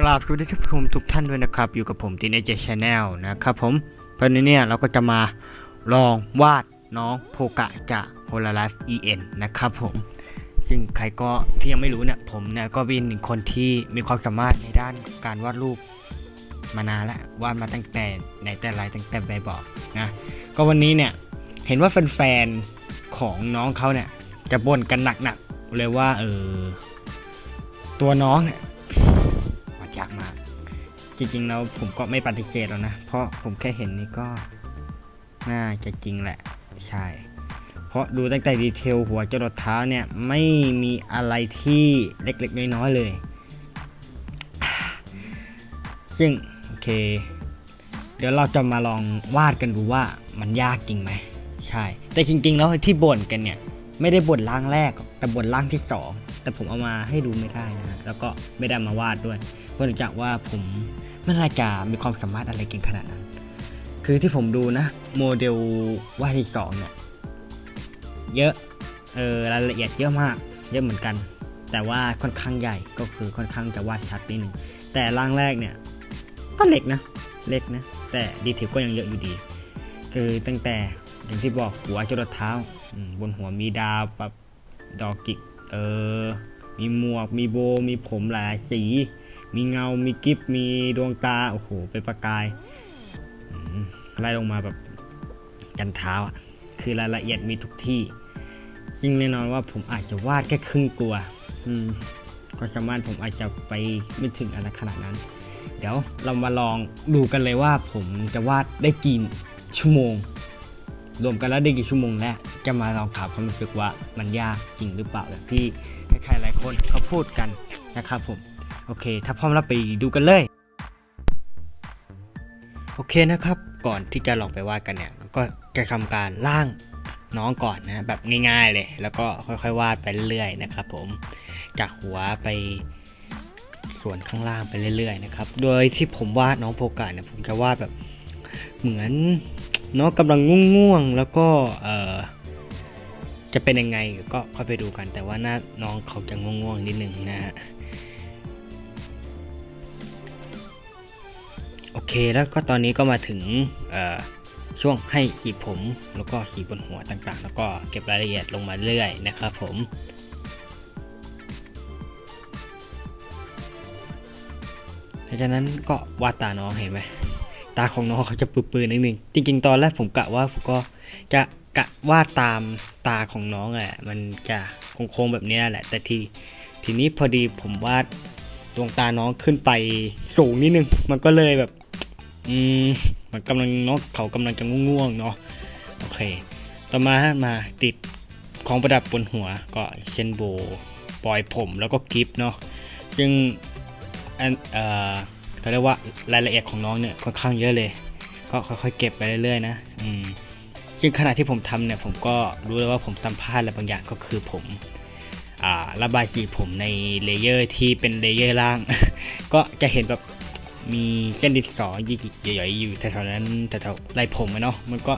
กราบสวัสดีท่านผู้ชมทุกท่านด้วยนะครับ อยู่กับผมทีนเจชแนลนะครับผมเพราะในเนี้เราก็จะมาลองวาดน้องโพกะจาก h o l o l i f e EN นะครับผม ซึ่งใครก็ที่ยังไม่รู้เนี่ย ผมเนี่ยก็เป็นหนึ่งคนที่มีความสามารถในด้านการวาดรูปมานานแล้ววาดมาตั้งแต่ในแต่ไรตั้งแต่ใบบอกนะก็วันนี้เนี่ยเห็นว่าแฟนๆของน้องเขาเนี่ย จะบ่นกันหนักๆเลยว่าเออตัวน้องเนี่ยาดยากมาก จริงๆแล้วผมก็ไม่ปฏิเสธแล้วนะ เพราะผมแค่เห็นนี่ก็น่าจะจริงแหละ ใช่ เพราะดูตั้งแต่ดีเทลหัวจรดเท้าเนี่ย ไม่มีอะไรที่เล็กๆน้อยๆเลย ซึ่ง โอเค เดี๋ยวเราจะมาลองวาดกันดูว่ามันยากจริงไหม ใช่ แต่จริงๆแล้วที่บ่นกันเนี่ย ไม่ได้บ่นล่างแรก แต่บ่นล่างที่สอง แต่ผมเอามาให้ดูไม่ได้นะแล้วก็ไม่ได้มาวาดด้วยเพราะเนื่องจากว่าผมไม่น่าจะมีความสามารถอะไรเก่งขนาดนั้น คือที่ผมดูนะ โมเดลวาดที่สองเนี่ยเยอะเออรายละเอียดเยอะมาก เยอะเหมือนกัน แต่ว่าค่อนข้างใหญ่ก็คือค่อนข้างจะวาดชัดนิดนึงแต่ร่างแรกเนี่ย ก็เล็กนะ เล็กนะ แต่ดีเทลก็ยังเยอะอยู่ดี คือตั้งแต่อย่างที่บอกหัวจรดเท้าบนหัวมีดาวแบบดอกกิก เออ มีหมวก มีโบ มีผมหลายสี มีเงา มีกิฟมีดวงตา โอ้โห เป็นประกายไล่ลงมาแบบยันเท้าอะ คือรายละเอียดมีทุกที่จริงแน่นอนว่าผมอาจจะวาดแค่ครึ่งตัว อืมความสามารถผมอาจจะไปไม่ถึงอะไรขนาดนั้น เดี๋ยวเรามาลองดูกันเลยว่าผมจะวาดได้กี่ชั่วโมง รวมกันแล้วได้กี่ชั่วโมงและ จะมาลองถามความรู้สึกว่ามันยากจริงหรือเปล่าแบบที่ใครๆหลายคนเขาพูดกันนะครับผม โอเค ถ้าพร้อมแล้วไปดูกันเลย โอเคนะครับ ก่อนที่จะลองไปวาดกันเนี่ย ก็จะทำการร่างน้องก่อนนะแบบง่าย ๆเลย แล้วก็ค่อยๆวาดไปเรื่อยๆนะครับ ผมจากหัวไปส่วนข้างล่างไปเรื่อยๆนะครับ โดยที่ผมวาดน้องโพกะเนี่ยผมจะวาดแบบเหมือนน้องกำลังง่วงๆแล้วก็เออ จะเป็นยังไงก็ค่อยไปดูกัน แต่ว่าหน้าน้องเขาจะง่วงๆนิดนึงนะฮะโอเคแล้วก็ตอนนี้ก็มาถึงช่วงให้ขีดผมแล้วก็ขีดบนหัวต่างๆ แล้วก็เก็บรายละเอียดลงมาเรื่อยนะครับผมเพราะฉะนั้นก็วาดตาน้องเห็นไหมตาของน้องเขาจะปื้อๆนิดนึงจริงๆ ตอนแรกผมกะว่าผมก็จะ กะวาดตามตาของน้องแหละมันจะโค้งๆแบบนี้แหละ แต่ทีทีนี้พอดีผมวาดดวงตาน้องขึ้นไปสูงนิดนึง มันก็เลยแบบ อืมมันกำลังน้องเขากำลังจะง่วงๆเนาะโอเค ต่อมามาติดของประดับบนหัวก็เช่นโบปล่อยผมแล้วก็กิฟเนาะซึ่งอันเอ่อเขาเรียกว่ารายละเอียดของน้องเนี่ยค่อนข้างเยอะเลย ก็ค่อยๆเก็บไปเรื่อยๆนะ อืม ซึ่งขณะที่ผมทำเนี่ยผมก็รู้แล้วว่าผมทำพลาดอะไรบางอย่างก็คือผมอระบายสีผมในเลเยอร์ที่เป็นเลเยอร์ล่าง ก็จะเห็นแบบมีเส้นดินสอยิกๆใหญ่ๆอยู่แถวๆนั้นแถวๆไหล่ผมอะเนาะมันก็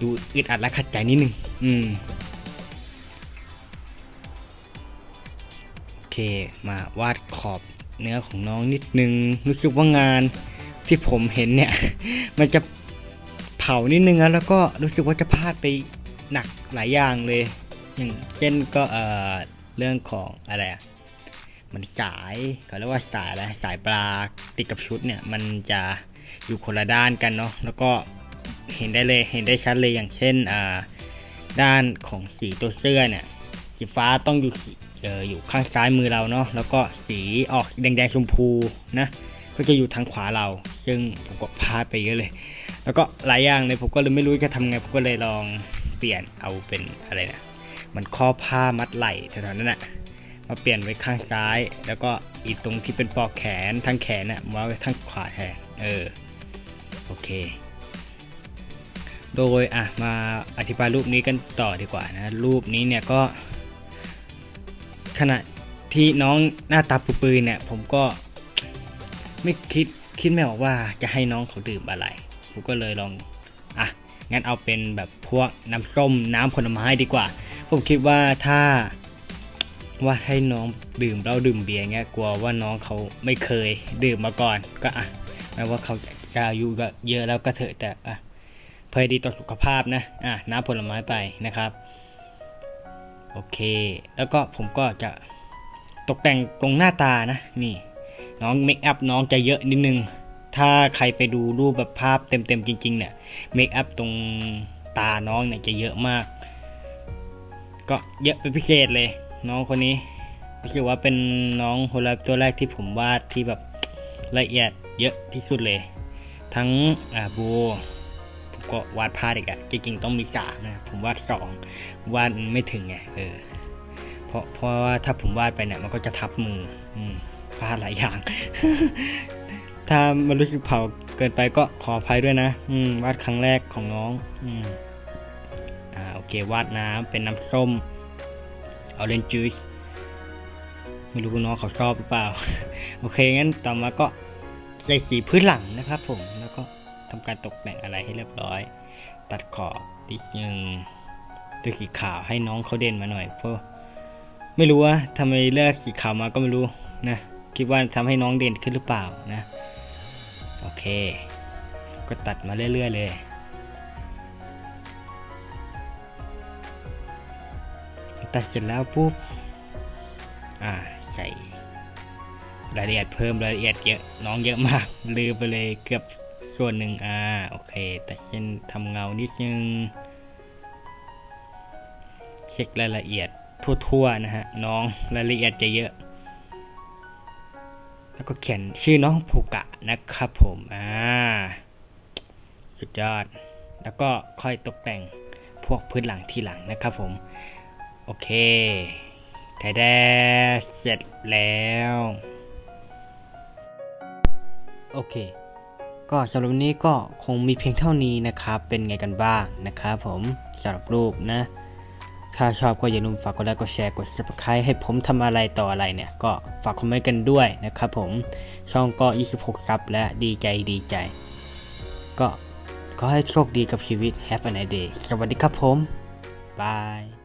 ดูอึดอัดและขัดใจนิดนึง อืม โอเค มาวาดขอบเนื้อของน้องนิดนึง รู้สึกว่างานที่ผมเห็นเนี่ย มันจะานิดนึงอะแล้วก็รู้สึกว่าจะพลาดไปหนักหลายอย่างเลย อย่างเช่นก็เอ่อเรื่องของอะไรอะมันสายเขาเรียกว่าสายอะไรสายปลาติดกับชุดเนี่ย มันจะอยู่คนละด้านกันเนาะแล้วก็เห็นได้เลยเห็นได้ชัดเลยอย่างเช่นอ่าด้านของสีตัวเสื้อเนี่ย สีฟ้าต้องอยู่เอออยู่ข้างซ้ายมือเราเนาะแล้วก็สีออกแดงๆชมพูนะก็จะอยู่ทางขวาเรา ซึ่งผมก็พลาดไปเยอะเลย แล้วก็หลายอย่างเลยผมก็เลยไม่รู้จะทำไงผมก็เลยลองเปลี่ยนเอาเป็นอะไรนะมันข้อผ้ามัดไหล่แถวๆนั้นแหละมาเปลี่ยนไว้ข้างซ้าย แล้วก็อีกตรงที่เป็นปลอกแขนทางแขนน่ะมาไว้ทางขวาแทนเออโอเค โดยอะมาอธิบายรูปนี้กันต่อดีกว่านะ รูปนี้เนี่ยก็ ขณะที่น้องหน้าตาปืนเนี่ย ผมก็ไม่คิดคิดไม่ออกว่าจะให้น้องเขาดื่มอะไร ผมก็เลยลองอะงั้นเอาเป็นแบบพวกน้ำส้มน้ำผลไม้ดีกว่า ผมคิดว่าถ้าว่าให้น้องดื่มเหล้าดื่มเบียร์เงี้ยกลัวว่าน้องเขาไม่เคยดื่มมาก่อน ก็อะแม้ว่าเขาจะอายุก็เยอะแล้วก็เถอะแต่อะเพื่อดีต่อสุขภาพนะอะน้ำผลไม้ไปนะครับ โอเค แล้วก็ผมก็จะตกแต่งตรงหน้าตานะ นี่ น้องเมคอัพน้องจะเยอะนิดนึง ถ้าใครไปดูรูปแบบภาพเต็มๆจริง ๆ เนี่ยเมคอัพตรงตาน้องเนี่ยจะเยอะมาก ก็เยอะเป็นพิเศษเลย น้องคนนี้รู้สึกว่าเป็นน้องโฮลาตัวแรกที่ผมวาดที่แบบละเอียดเยอะที่สุดเลย ทั้งอ่าบัวผมก็วาดพลาดอีกอะจริงๆต้องมีสามนะผมวาดสองวาดไม่ถึงไงเออเพราะเพราะว่าถ้าผมวาดไปเนี่ยมันก็จะทับมือ อืมพลาดหลายอย่าง ถ้ามันรู้สึกเผาเกินไปก็ขออภัยด้วยนะ อืม วาดครั้งแรกของน้อง อืม อ่า โอเค วาดน้ำเป็นน้ำส้มออเรนจ u ู c ไม่รู้ว่าน้องเขาชอบหรือเปล่า โอเค งั้นต่อมาก็ใส่สีพื้นหลังนะครับผม แล้วก็ทำการตกแต่งอะไรให้เรียบร้อย ตัดขอบนิดนึงตัวสีขาวให้น้องเขาเด่นมาหน่อย เพราะไม่รู้ว่าทำไมเลือกสีขาวมาก็ไม่รู้นะ คิดว่าทำให้น้องเด่นขึ้นหรือเปล่านะ โอเค ก็ตัดมาเรื่อย ๆ เลยตัดเสร็จแล้วปุ๊บ อ่า ใส่รายละเอียดเพิ่มรายละเอียดเยอะน้องเยอะมาก ลืมไปเลยเกือบส่วนหนึ่งอ่า โอเค แต่เช่นทำเงานิดนึง เช็ครายละเอียดทั่วๆนะฮะ น้องรายละเอียดจะเยอะ แล้วก็เขียนชื่อน้องภูกะนะครับผมอ่าสุดยอด แล้วก็ค่อยตกแต่งพวกพื้นหลังทีหลังนะครับผม โอเคไทยแดเสร็จแล้ว โอเค ก็สำหรับนี้ก็คงมีเพียงเท่านี้นะครับ เป็นไงกันบ้างนะครับผมสำหรับรูปนะ ถ้าชอบก็อย่าลืมฝากกดไลค์กดแชร์กด subscribe ให้ผมทำอะไรต่ออะไรเนี่ย ก็ฝากคอมเมนต์กันด้วยนะครับผมช่องก็ 26ซับ และดีใจดีใจ ก็ขอให้โชคดีกับชีวิต Have a nice day สวัสดีครับผม บาย